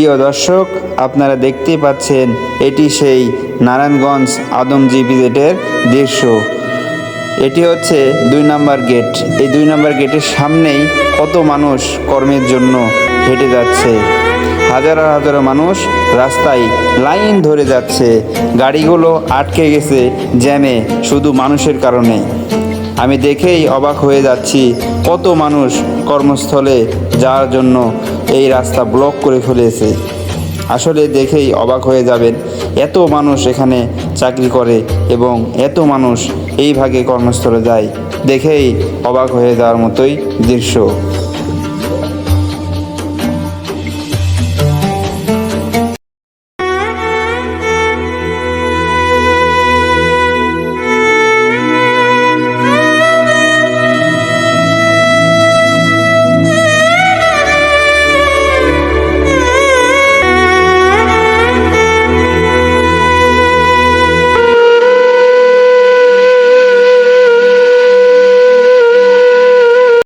প্রিয় দর্শক, আপনারা দেখতে পাচ্ছেন, এটি সেই নারায়ণগঞ্জ আদমজি ভিজিটের দৃশ্য। এটি হচ্ছে দুই নম্বর গেট। এই দুই নম্বর গেটের সামনেই কত মানুষ কর্মের জন্য হেঁটে যাচ্ছে। হাজারো হাজারো মানুষ রাস্তায় লাইন ধরে যাচ্ছে। গাড়িগুলো আটকে গেছে জ্যামে, শুধু মানুষের কারণে। আমি দেখেই অবাক হয়ে যাচ্ছি কত মানুষ কর্মস্থলে যাওয়ার জন্য এই রাস্তা ব্লক করে ফেলেছে। আসলে দেখেই অবাক হয়ে যাবেন এত মানুষ এখানে চাকরি করে এবং এত মানুষ এই ভাগে কর্মস্থলে যায়। দেখেই অবাক হয়ে যাওয়ার মতোই দৃশ্য।